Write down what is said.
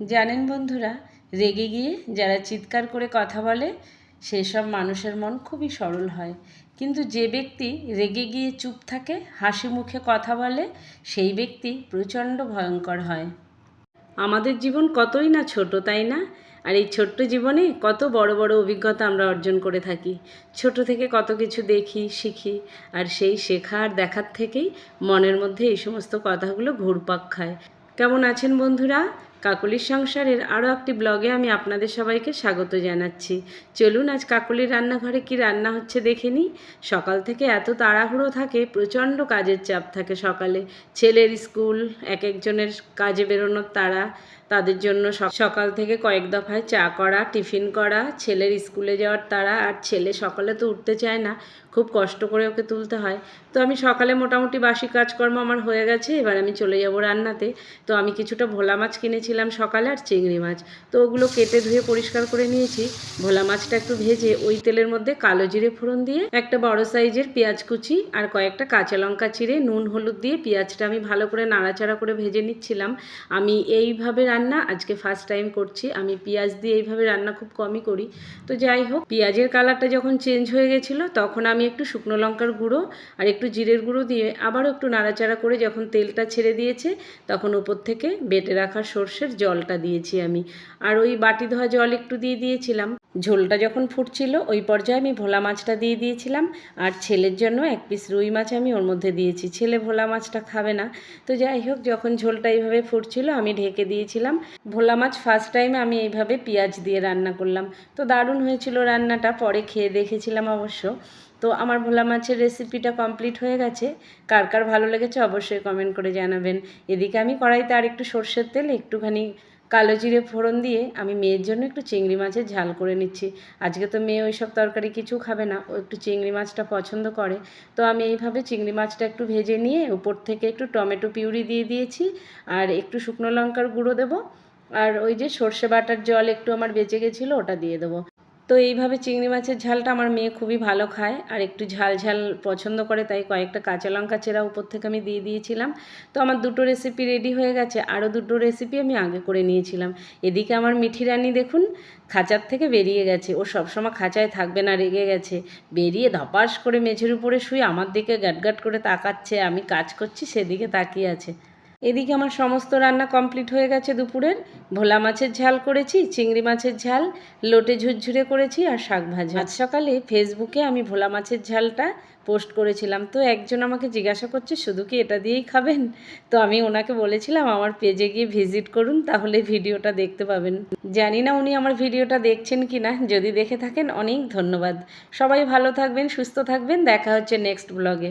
জানেন বন্ধুরা, রেগে গিয়ে যারা চিৎকার করে কথা বলে, সেসব মানুষের মন খুবই সরল হয়। কিন্তু যে ব্যক্তি রেগে গিয়ে চুপ থাকে, হাসি মুখে কথা বলে, সেই ব্যক্তি প্রচণ্ড ভয়ঙ্কর হয়। আমাদের জীবন কতই না ছোট, তাই না? আর এই ছোট্ট জীবনে কত বড় বড় অভিজ্ঞতা আমরা অর্জন করে থাকি। ছোট থেকে কত কিছু দেখি, শিখি, আর সেই শেখা আর দেখার থেকেই মনের মধ্যে এই সমস্ত কথাগুলো ঘুরপাক খায়। কেমন আছেন বন্ধুরা? কাকলির সংসারের আরও একটি ব্লগে আমি আপনাদের সবাইকে স্বাগত জানাচ্ছি। চলুন আজ কাকলির রান্নাঘরে কি রান্না হচ্ছে দেখে নিই। সকাল থেকে এত তাড়াহুড়ো থাকে, প্রচণ্ড কাজের চাপ থাকে সকালে। ছেলের স্কুল, এক একজনের কাজে বেরোনোর তাড়া, তাদের জন্য সকাল থেকে কয়েক দফায় চা করা, টিফিন করা, ছেলের স্কুলে যাওয়ার তাড়া, আর ছেলে সকালে তো উঠতে চায় না, খুব কষ্ট করে ওকে তুলতে হয়। তো আমি সকালে মোটামুটি বাসি কাজকর্ম আমার হয়ে গেছে, এবার আমি চলে যাব রান্নাতে। তো আমি কিছুটা ভোলা মাছ কিনেছিলাম সকালে আর চিংড়ি মাছ। তো ওগুলো কেটে ধুয়ে পরিষ্কার করে নিয়েছি। ভোলা মাছটা একটু ভেজে ওই তেলের মধ্যে কালো জিরে ফোড়ন দিয়ে একটা বড় সাইজের পেঁয়াজ কুচি আর কয়েকটা কাঁচা লঙ্কা চিরে নুন, হলুদ দিয়ে পেঁয়াজটা আমি ভালো করে নাড়াচাড়া করে ভেজে নিচ্ছিলাম। আমি এইভাবে রান্না আজকে ফার্স্ট টাইম করছি। আমি পেঁয়াজ দিয়ে এইভাবে রান্না খুব কমই করি। তো যাই হোক, পেঁয়াজের কালারটা যখন চেঞ্জ হয়ে গেছিল, তখন আমি একটু শুকনো লঙ্কার গুঁড়ো আর একটু জিরের গুঁড়ো দিয়ে আবারও একটু নাড়াচাড়া করে যখন তেলটা ছেড়ে দিয়েছে, তখন উপর থেকে বেটে রাখা সর্ষের জলটা দিয়েছি আমি। আর ওই বাটি ধোয়া জল একটু দিয়ে দিয়েছিলাম। ঝোলটা যখন ফুটছিল, ওই পর্যায়ে আমি ভোলা মাছটা দিয়ে দিয়েছিলাম। আর ছেলের জন্য এক পিস রুই মাছ আমি ওর মধ্যে দিয়েছি। ছেলে ভোলা মাছটা খাবে না। তো যাই হোক, যখন ঝোলটা এইভাবে ফুটছিল, আমি ঢেকে দিয়েছিলাম। ভোলা মাছ ফার্স্ট টাইম আমি এইভাবে পেঁয়াজ দিয়ে রান্না করলাম। তো দারুণ হয়েছিল রান্নাটা, পরে খেয়ে দেখেছিলাম অবশ্য। তো আমার ভোলা মাছের রেসিপিটা কমপ্লিট হয়ে গেছে। কার কার ভালো লেগেছে অবশ্যই কমেন্ট করে জানাবেন। এদিকে আমি কড়াইতে আর একটু সর্ষের তেল, একটুখানি কালো জিরে ফোড়ন দিয়ে আমি মেয়ের জন্য একটু চিংড়ি মাছের ঝাল করে নিচ্ছি। আজকে তো মেয়ে ওই সব তরকারি কিছু খাবে না, ও একটু চিংড়ি মাছটা পছন্দ করে। তো আমি এইভাবে চিংড়ি মাছটা একটু ভেজে নিয়ে উপর থেকে একটু টমেটো পিউরি দিয়ে দিয়েছি। আর একটু শুকনো লঙ্কার গুঁড়ো দেবো। আর ওই যে সর্ষে বাটার জল একটু আমার বেঁচে গেছিল ওটা দিয়ে দেবো। তো এইভাবে চিংড়ি মাছের ঝালটা আমার মেয়ে খুবই ভালো খায়। আর একটু ঝাল ঝাল পছন্দ করে, তাই কয়েকটা কাঁচা লঙ্কা চেরা উপর থেকে আমি দিয়ে দিয়েছিলাম। তো আমার দুটো রেসিপি রেডি হয়ে গেছে। আরও দুটো রেসিপি আমি আগে করে নিয়েছিলাম। এদিকে আমার মিঠি রানী দেখুন, খাঁচার থেকে বেরিয়ে গেছে। ও সবসময় খাঁচায় থাকবে না, রেগে গেছে। বেরিয়ে ধপাস করে মেঝের উপরে শুয়ে আমার দিকে গাটগাট করে তাকাচ্ছে। আমি কাজ করছি, সেদিকে তাকিয়ে আছে। এদিকে আমার সমস্ত রান্না কমপ্লিট হয়ে গেছে দুপুরের। ভোলা মাছের ঝাল করেছি, চিংড়ি মাছের ঝাল, লোটে ঝুরঝুরে করেছি আর শাক ভাজা। আজ সকালে ফেসবুকে আমি ভোলা মাছের ঝালটা পোস্ট করেছিলাম। তো একজন আমাকে জিজ্ঞাসা করছে, শুধু কি এটা দিয়েই খাবেন? তো আমি ওনাকে বলেছিলাম, আমার পেজে গিয়ে ভিজিট করুন, তাহলে ভিডিওটা দেখতে পাবেন। জানি না উনি আমার ভিডিওটা দেখছেন কি না যদি দেখে থাকেন অনেক ধন্যবাদ। সবাই ভালো থাকবেন, সুস্থ থাকবেন, দেখা হচ্ছে নেক্সট ব্লগে